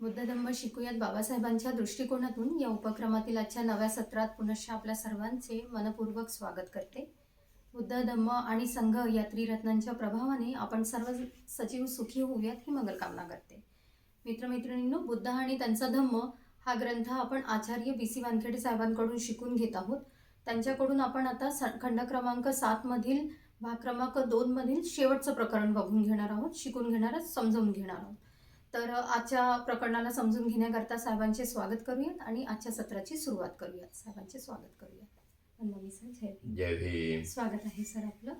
बुद्ध धम्म शिकूयात बाबासाहेबांच्या दृष्टिकोनातून. या उपक्रमातील आजच्या नव्या सत्रात पुनश्च आपल्या सर्वांचे मनपूर्वक स्वागत करते. बुद्ध धम्म आणि संघ या त्रिरत्नांच्या प्रभावाने आपण सर्व सजीव सुखी होऊयात ही मंगलकामना करते. मित्रमैत्रिणींनो बुद्ध आणि त्यांचा धम्म हा ग्रंथ आपण आचार्य बी सी वानखेडे साहेबांकडून शिकून घेत आहोत. त्यांच्याकडून आपण आता स खंड क्रमांक सातमधील भाग क्रमांक दोनमधील शेवटचं प्रकरण बघून घेणार आहोत शिकून घेणार आहोत समजावून घेणार आहोत. तर आजच्या प्रकरणाला समजून घेण्याकरता साहेबांचे स्वागत करूयात आणि आजच्या सत्राची सुरुवात करूयात. साहेबांचे स्वागत करूयात. जय स्वागत आहे सर आपलं.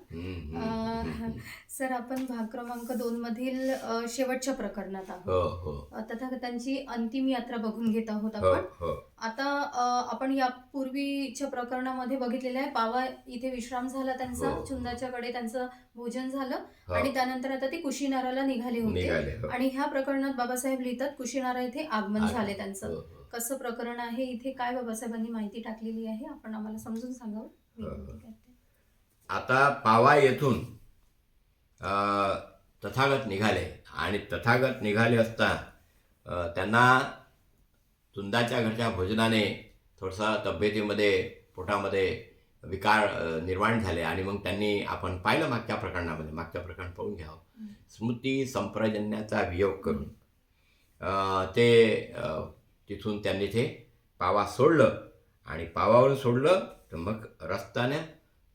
सर आपण भाग क्रमांक दोन मधील शेवटच्या प्रकरणात आहोत हो हो तथागतांची अंतिम यात्रा बघून घेत आहोत हो आपण हो आता आपण यापूर्वीच्या प्रकरणामध्ये बघितलेलं आहे पावा इथे विश्राम झाला त्यांचा. चुंदाच्या कडे त्यांचं भोजन झालं. आणि त्यानंतर आता ते कुशीनाराला निघाले होते आणि ह्या प्रकरणात बाबासाहेब लिहितात कुशीनारा इथे आगमन. झाले त्यांचं. कसं प्रकरण आहे इथे काय बाबासाहेबांनी माहिती टाकलेली आहे आपण आम्हाला समजून सांगावं विनंती करते. आता पावा येथून तथागत निघाले आणि तथागत निघाले असता त्यांना तुंदाच्या घरच्या भोजनाने थोडसा तब्येतीमध्ये पोटामध्ये विकार निर्माण झाले आणि मग त्यांनी आपण पाहिलं मागच्या प्रकरणामध्ये मागच्या प्रकरण पाहून घ्यावं. स्मृती संप्रजन्याचा वियोग करून ते तिथून त्यांनी ते पावा सोडलं. आणि पावावरून सोडलं तर मग रस्त्याने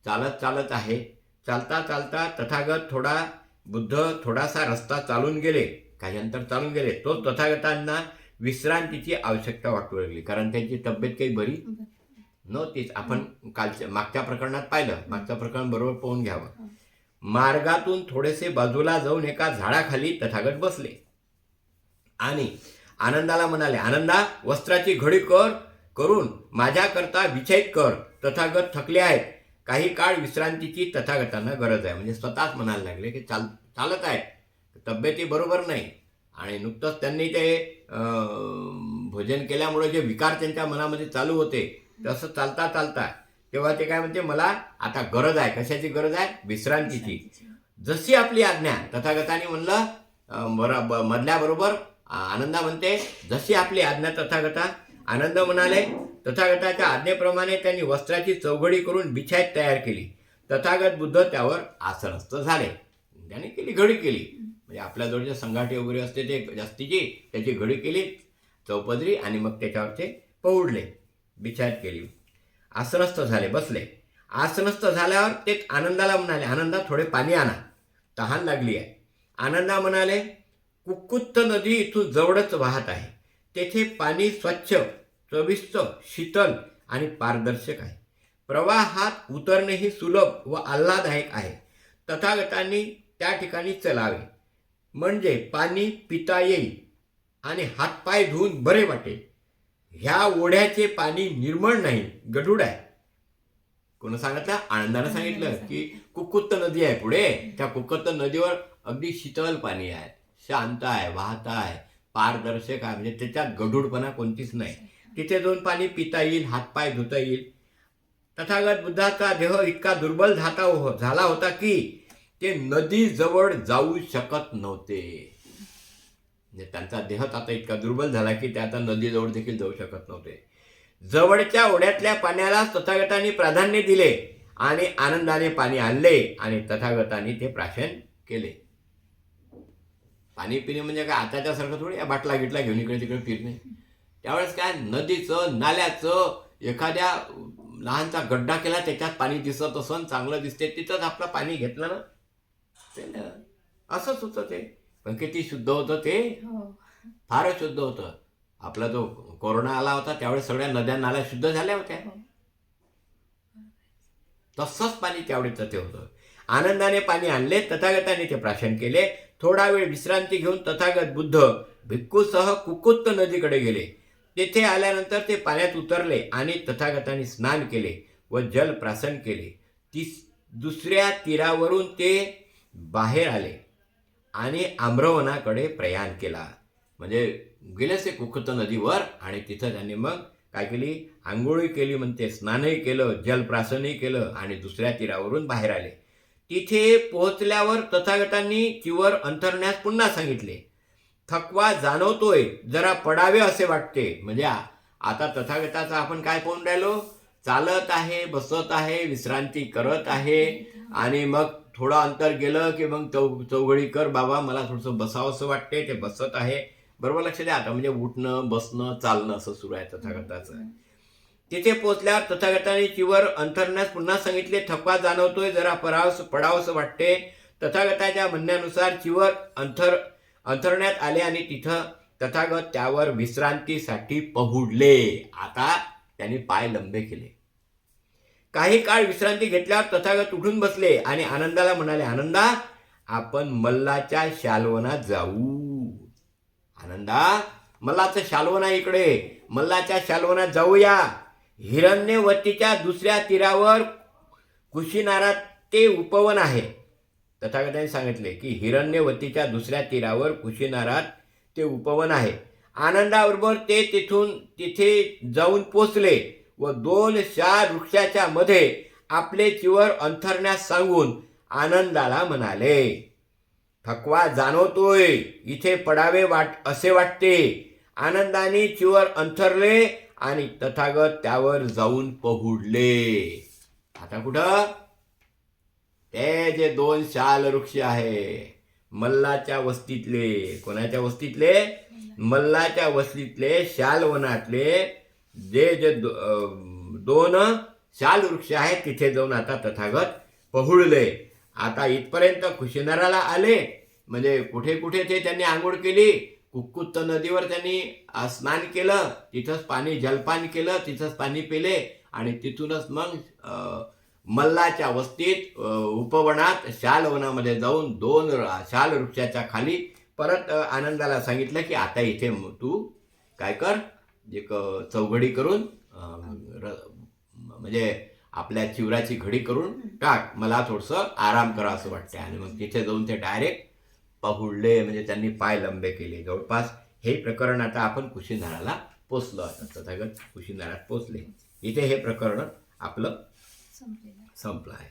चालत चालत आहे. चालता चालता तथागत थोडा बुद्ध थोडासा रस्ता चालून गेले. काही अंतर चालून गेले. तो तथागतांना विश्रांतीची आवश्यकता वाटू लागली. कारण त्यांची तब्येत काही बरी नव्हतीच. आपण कालच्या मागच्या प्रकरणात पाहिलं. मागच्या प्रकरण बरोबर पाहून घ्यावं. मार्गातून थोडेसे बाजूला जाऊन एका झाडाखाली तथागत बसले. आणि आनंदाला म्हणाले आनंदा वस्त्राची घडी कर करून माझ्याकरता विचयित कर. तथागत थकले आहेत. काही काळ विश्रांतीची तथागतांना गरज आहे. म्हणजे स्वतःच म्हणायला लागले की चाल चालत आहे तब्येती बरोबर नाही. आणि नुकतंच त्यांनी ते भोजन केल्यामुळे जे विकार त्यांच्या मनामध्ये चालू होते तसं चालता चालता तेव्हा ते काय म्हणते मला आता गरज आहे. कशाची गरज आहे? विश्रांतीची. जशी आपली आज्ञा तथागताने म्हणलं अं, बरा ब- मधल्याबरोबर आनंदा म्हणते जशी आपली आज्ञा तथागता आनंद म्हणाले तथागताच्या आज्ञेप्रमाणे त्यांनी वस्त्राची चौघडी करून बिछायत तयार केली. तथागत बुद्ध त्यावर आसनस्थ झाले. त्याने केली घडी केली. म्हणजे आपल्याजवळ जे संघाटे वगैरे असते ते जास्तीची त्याची घडी केली चौपदरी आणि मग त्याच्यावर ते पौडले. बिछायत केली. आसनस्थ झाले बसले. आसनस्थ झाल्यावर ते आनंदाला म्हणाले आनंदा थोडे पाणी आणा. तहान लागली आहे. आनंदा म्हणाले कुक्कुत्त नदी इथून जवळच वाहत आहे. तेथे पाणी स्वच्छ चविष्ट शीतल आणि पारदर्शक आहे. प्रवाहात उतरणेही सुलभ व आल्हाददायक आहे. तथागतांनी त्या ठिकाणी चलावे. म्हणजे पाणी पिता येईल आणि हातपाय धुवून बरे वाटेल. ह्या ओढ्याचे पाणी निर्मळ नाही गढूड आहे. कोण सांगितलं? आनंदानं सांगितलं की कुक्कुत्त नदी आहे पुढे. त्या कुक्कुत्त नदीवर अगदी शीतल पाणी आहे. शांत आहे वाहत आहे पारदर्शक आहे. म्हणजे त्याच्यात गढूडपणा कोणतीच नाही. तिथे जाऊन पाणी पिता येईल हातपाय धुता येईल. तथागत बुद्धाचा देह इतका दुर्बल झाता हो- झाला होता की ते नदीजवळ जाऊ शकत नव्हते. म्हणजे त्यांचा देह आता इतका दुर्बल झाला की ते आता नदीजवळ देखील जाऊ शकत नव्हते. जवळच्या ओढ्यातल्या पाण्याला तथागतांनी प्राधान्य दिले आणि आनंदाने पाणी आणले आणि तथागतांनी ते प्राशन केले. पाणी पिणे म्हणजे काय आताच्या सारखं थोडी या बाटला गिटला घेऊन इकडे तिकडे फिरणे. त्यावेळेस काय नदीचं नाल्याचं एखाद्या लहानसा गड्डा केला त्याच्यात पाणी दिसत असन चांगलं दिसते तिथंच आपलं पाणी घेतलं ना. ते ना असंच होतं ते. पण किती शुद्ध होतं ते? हो. फारच शुद्ध होतं. आपला जो कोरोना आला होता त्यावेळेस सगळ्या नद्या नाल्या शुद्ध झाल्या होत्या. हो. तसंच पाणी त्यावेळेचं ते होतं. आनंदाने पाणी आणले तथागताने ते प्राशन केले. थोडा वेळ विश्रांती घेऊन तथागत बुद्ध भिक्खूसह कुकुत्त नदीकडे गेले. तेथे आल्यानंतर ते पाण्यात उतरले आणि तथागताने स्नान केले व जल प्रासन केले. ती दुसऱ्या तीरावरून ते बाहेर आले आणि आम्रवनाकडे प्रयाण केला. म्हणजे गेलेच ते कुकुत्त नदीवर आणि तिथं त्यांनी मग काय केली? आंघोळी केली म्हणते स्नानही केलं जलप्रासनही केलं आणि दुसऱ्या तीरावरून बाहेर आले. तिथे पोहोचल्यावर तथागतांनी चिवर अंथरण्यास पुन्हा सांगितले. थकवा जाणवतोय जरा पडावे असे वाटते. म्हणजे आता तथागताचा आपण काय पाहून राहिलो? चालत आहे बसत आहे विश्रांती करत आहे. आणि मग थोडं अंतर गेलं की मग चौ चौघडी कर बाबा मला थोडंसं बसावंसं वाटते ते बसत आहे. बरोबर लक्ष द्या. आता म्हणजे उठणं बसणं चालणं असं सुरू आहे तथागताचं. तिथे पोचल्यावर तथागताने चिवर अंथरण्यास पुन्हा सांगितले थकवा जाणवतोय जरा परावस पडावंसं वाटते. तथागताच्या म्हणण्यानुसार चिवर अंथर अंथरण्यात आले आणि तिथं तथागत त्यावर विश्रांतीसाठी पहुडले. आता त्यांनी पाय लंबे केले. काही काळ विश्रांती घेतल्यावर तथागत उठून बसले आणि आनंदाला म्हणाले आनंदा आपण मल्लाच्या शालवनात जाऊ. आनंदा मल्लाचं शालवना इकडे. मल्लाच्या शालवनात जाऊया. हिरण्यवतीच्या दुसऱ्या तीरावर कुशीनारात ते उपवन आहे. तथागताने सांगितले की हिरण्यवतीच्या दुसऱ्या तीरावर कुशीनारात ते उपवन आहे. आनंदाबरोबर ते तिथून तिथे जाऊन पोचले व दोन चार वृक्षाच्या मध्ये आपले चिवर अंथरण्यास सांगून आनंदाला म्हणाले थकवा जाणवतोय. इथे पडावे वाट असे वाटते. आनंदाने चिवर अंथरले आणि तथागत त्यावर जाऊन पहुडले. आता कुठं? ते जे दोन शाल वृक्ष आहे मल्लाच्या वस्तीतले. कोणाच्या वस्तीतले? मल्लाच्या वस्तीतले शालवनातले. जे जे दो- दोन शाल वृक्ष आहेत तिथे जाऊन आता तथागत पहुडले. आता इथपर्यंत कुशिनाराला आले. म्हणजे कुठे कुठे ते त्यांनी आंघोळ केली? कुक्कुत्त नदीवर त्यांनी स्नान केलं तिथंच पाणी जलपान केलं तिथंच पाणी पिले आणि तिथूनच मग मल्लाच्या वस्तीत उपवनात शालवनामध्ये जाऊन दोन शाल वृक्षाच्या खाली परत आनंदाला सांगितलं की आता इथे तू काय कर एक चौघडी करून म्हणजे आपल्या चिवराची घडी करून टाक मला थोडंसं आराम करा असं वाटते आणि मग तिथे जाऊन ते डायरेक्ट पहुडले म्हणजे त्यांनी पाय लंबे केले. जवळपास हे प्रकरण आता आपण कुशीनाराला पोचलो आता तथागत कुशीनारात पोचले. इथे हे प्रकरण आपलं. संपलं आहे.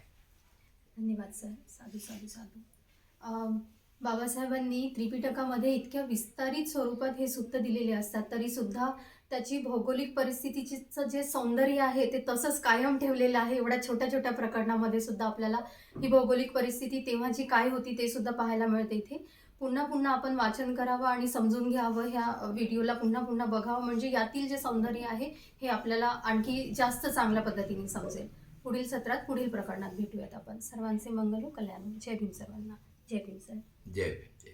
धन्यवाद सर. साधू साधू साधू. बाबासाहेबांनी त्रिपिटकामध्ये इतक्या विस्तारित स्वरूपात हे सूक्त दिलेले असतात तरी सुद्धा त्याची भौगोलिक परिस्थितीचं जे सौंदर्य आहे ते तसंच कायम ठेवलेलं आहे. एवढ्या छोट्या छोट्या प्रकरणामध्ये सुद्धा आपल्याला ही भौगोलिक परिस्थिती तेव्हाची काय होती ते सुद्धा पाहायला मिळते इथे. पुन्हा पुन्हा आपण वाचन करावं आणि समजून घ्यावं ह्या व्हिडिओला पुन्हा पुन्हा बघावं. म्हणजे यातील जे सौंदर्य आहे हे आपल्याला आणखी जास्त चांगल्या पद्धतीने समजेल. पुढील सत्रात पुढील प्रकरणात भेटूयात आपण. सर्वांचे मंगल कल्याण. जय भीम सर्वांना. जय भीम सर. जय भीम जय